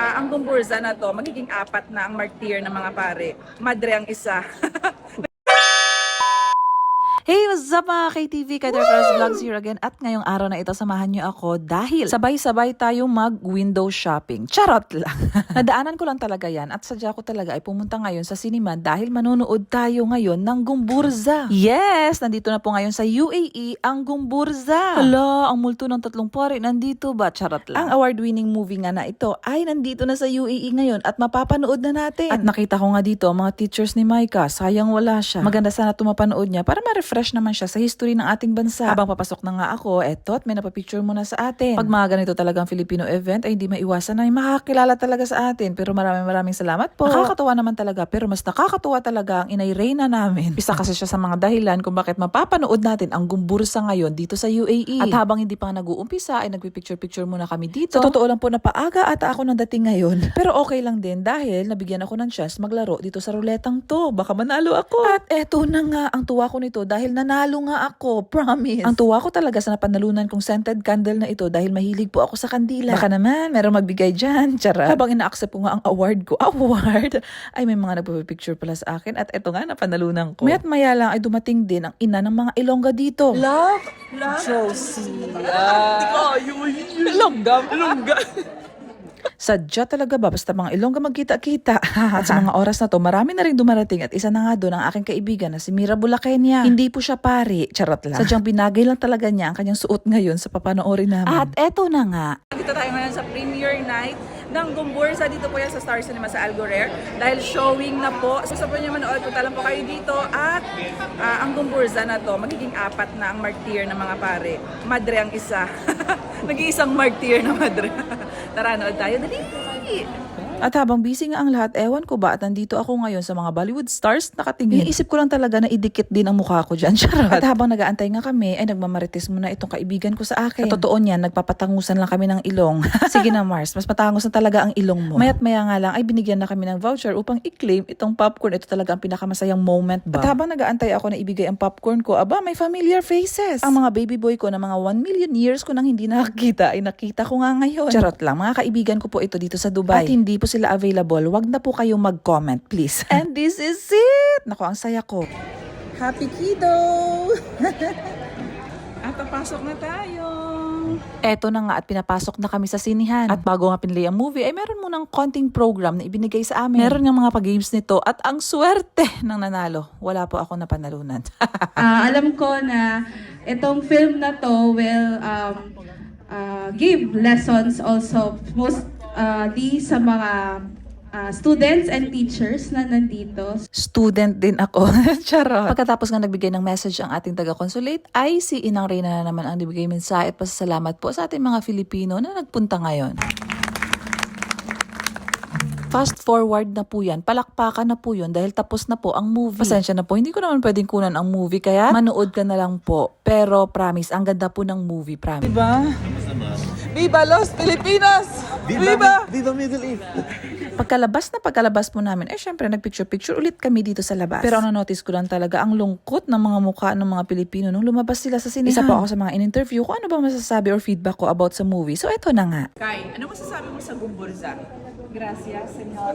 Ah, ang gumburza na to, magiging apat na ang martir ng mga pare. Madre ang isa. Hey, what's up mga KTV? Kader First Vlogs here again. At ngayong araw na ito, samahan niyo ako dahil sabay-sabay tayo mag-window shopping. Charot lang. Nadaanan ko lang talaga yan at sadya ko talaga ay pumunta ngayon sa sinima dahil manonood tayo ngayon ng Gumburza. Yes! Nandito na po ngayon sa UAE ang Gumburza. Hala, ang multo ng tatlong pari nandito ba? Charot lang. Ang award-winning movie nga na ito ay nandito na sa UAE ngayon at mapapanood na natin. At nakita ko nga dito mga teachers ni Micah. Sayang wala siya. Maganda sana tumapanood niya para ma-refresh naman siya sa history ng ating bansa. Habang papasok na nga ako, eto at may napapicture muna sa atin. Pag mga ganito talagang Filipino event ay hindi maiwasan na makakilala talaga sa atin. Pero maraming maraming salamat po. Nakakatuwa naman talaga pero mas nakakatuwa talaga ang inay Reyna namin. Isa kasi siya sa mga dahilan kung bakit mapapanood natin ang gumbursa ngayon dito sa UAE. At habang hindi pa nag-uumpisa ay nagpipicture-picture muna kami dito. Sa totoo lang po na paaga ata ako nang dating ngayon. Pero okay lang din dahil nabigyan ako ng chance maglaro dito sa ruletang to. Baka manalo ako. At eto na nga ang tuwa ko nito dahil nanalo nga ako. Promise. Ang tuwa ko talaga sa napanalunan kong scented candle na ito dahil mahilig po ako sa kandila. Baka naman, meron magbigay dyan. Charot. Habang ina-accept ko nga ang award ko, award, ay may mga nagpapicture pala sa akin at eto nga napanalunan ko. Mayat maya lang ay dumating din ang ina ng mga ilongga dito. Love? Love? Josie. Longga. Longga. Sadya talaga ba? Basta mga ilongga magkita-kita. at sa mga oras na to, marami na rin dumarating at isa na nga doon ang aking kaibigan na si Mira Bulakenya. Hindi po siya pari. Charot lang. Sadyang binagay lang talaga niya ang kanyang suot ngayon sa papanoorin namin. At eto na nga, Dito tayo ngayon sa premiere night ng Gumbursa. Dito po yan sa Star Cinema sa Algorer. Dahil showing na po. So, sa po niyo manood, punta lang po kayo dito. At ah, ang Gumbursa na to, magiging apat na ang martir ng mga pare. Madre ang isa. Nag-iisang martir na madre. Tara, nood tayo. Dali! At habang busy nga ang lahat, ewan ko ba at nandito ako ngayon sa mga Bollywood stars nakatingin. Iniisip ko lang talaga na idikit din ang mukha ko dyan. Charot. At habang nagaantay nga kami, ay nagmamarites muna itong kaibigan ko sa akin. At totoo niyan, nagpapatangusan lang kami ng ilong. Sige na Mars, mas matangos na talaga ang ilong mo. Mayat maya nga lang ay binigyan na kami ng voucher upang i-claim itong popcorn. Ito talaga ang pinakamasayang moment ba. At habang nagaantay ako na ibigay ang popcorn ko, aba may familiar faces. Ang mga baby boy ko na mga 1 million years ko nang hindi nakakita ay nakita ko nga ngayon. Charot lang, mga kaibigan ko po ito dito sa Dubai. At hindi po sila available, wag na po kayong mag-comment please. And this is it! Naku, ang saya ko. Happy Kido! At papasok na tayo. Eto na nga at pinapasok na kami sa sinihan. At bago nga pinili ang movie, ay meron munang konting program na ibinigay sa amin. Meron nga mga pag-games nito at ang swerte ng nanalo. Wala po ako napanalunan. Ah, alam ko na itong film na to will um, ah, give lessons also mostly sa mga ah, students and teachers na nandito. Student din ako. Charot. Pagkatapos nga nagbigay ng message ang ating taga-consulate, ay si Inang Reyna na naman ang nabigay mensahe at pasasalamat po sa ating mga Filipino na nagpunta ngayon. Fast forward na po yan. Palakpakan na po yun dahil tapos na po ang movie. Pasensya na po, hindi ko naman pwedeng kunan ang movie kaya manood ka na lang po. Pero promise, ang ganda po ng movie, promise. Diba? Viva Los Filipinas! Viva! Viva Middle East! Pagkalabas na pagkalabas po namin, eh syempre nagpicture-picture ulit kami dito sa labas. Pero ang notice ko lang talaga, ang lungkot ng mga mukha ng mga Pilipino nung lumabas sila sa sinihan. Isa pa ako sa mga in-interview ko, ano ba masasabi or feedback ko about sa movie. So eto na nga. Kai, ano masasabi mo sa Gumburza? Gracias, señor.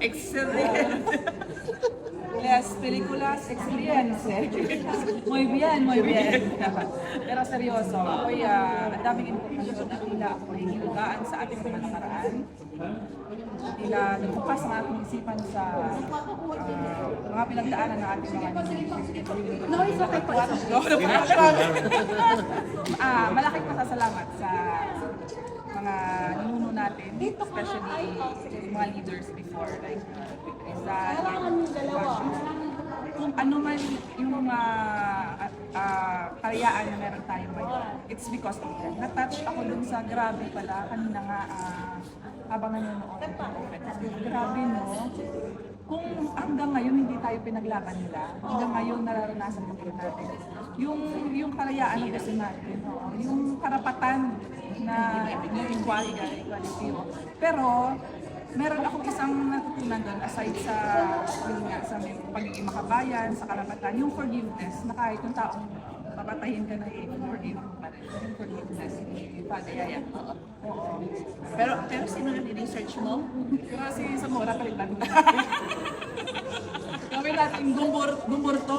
Excelente. Las películas, excelente. Muy bien, muy bien. Pero seryoso, ako'y ah, ang daming impormasyon na tila ako'y hinugaan sa ating mga nakaraan. Tila nagbukas ang ating isipan sa ah, mga pinagdaanan ng ating mga No, it's okay po. Ah, malaking pasasalamat sa mga ninuno natin, especially yung mga leaders before, like Rizal, kung ano man yung uh, karayaan na meron tayo ngayon, it's because of them. Na-touch ako dun sa grabe pala, kanina nga ah, habang nanonood. Grabe no? Kung hanggang ngayon hindi tayo pinaglaban nila, hanggang ngayon nararanasan ko natin, yung, yung karayaan na gusto natin, no? yung karapatan na equality, equality. Pero, meron akong isang natutunan doon aside sa yun nga, sa pagiging makabayan, sa karapatan, yung forgiveness na kahit yung taong papatayin ka ng aim for rin. Forgiveness ni Father Yaya. Oo. Pero, pero sino na research mo? Kasi sa mura palitan. Natin gumbur, gumburto.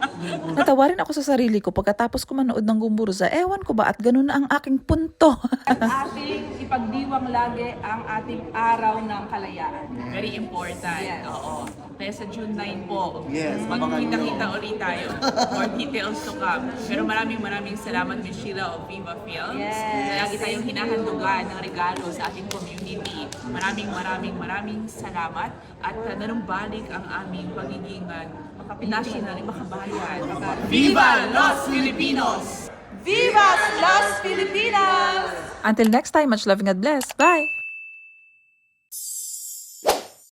Natawa rin ako sa sarili ko pagkatapos ko manood ng Gumburza. Ewan ko ba at ganun na ang aking punto. At ating ipagdiwang lagi ang ating araw ng kalayaan. Very important. Yes. Oo. Kaya sa June 9 po, Yes, abangan magkita-kita ulit tayo. More details to come. Pero maraming maraming salamat, Miss Sheila of Viva Films. Yes. Lagi tayong hinahandugan ng regalo sa ating community. Maraming maraming maraming salamat at uh, nanumbalik ang aming pagiging uh, national, makabayan. Viva Los Filipinos! Viva Las Filipinas! Until next time, much love and God bless. Bye!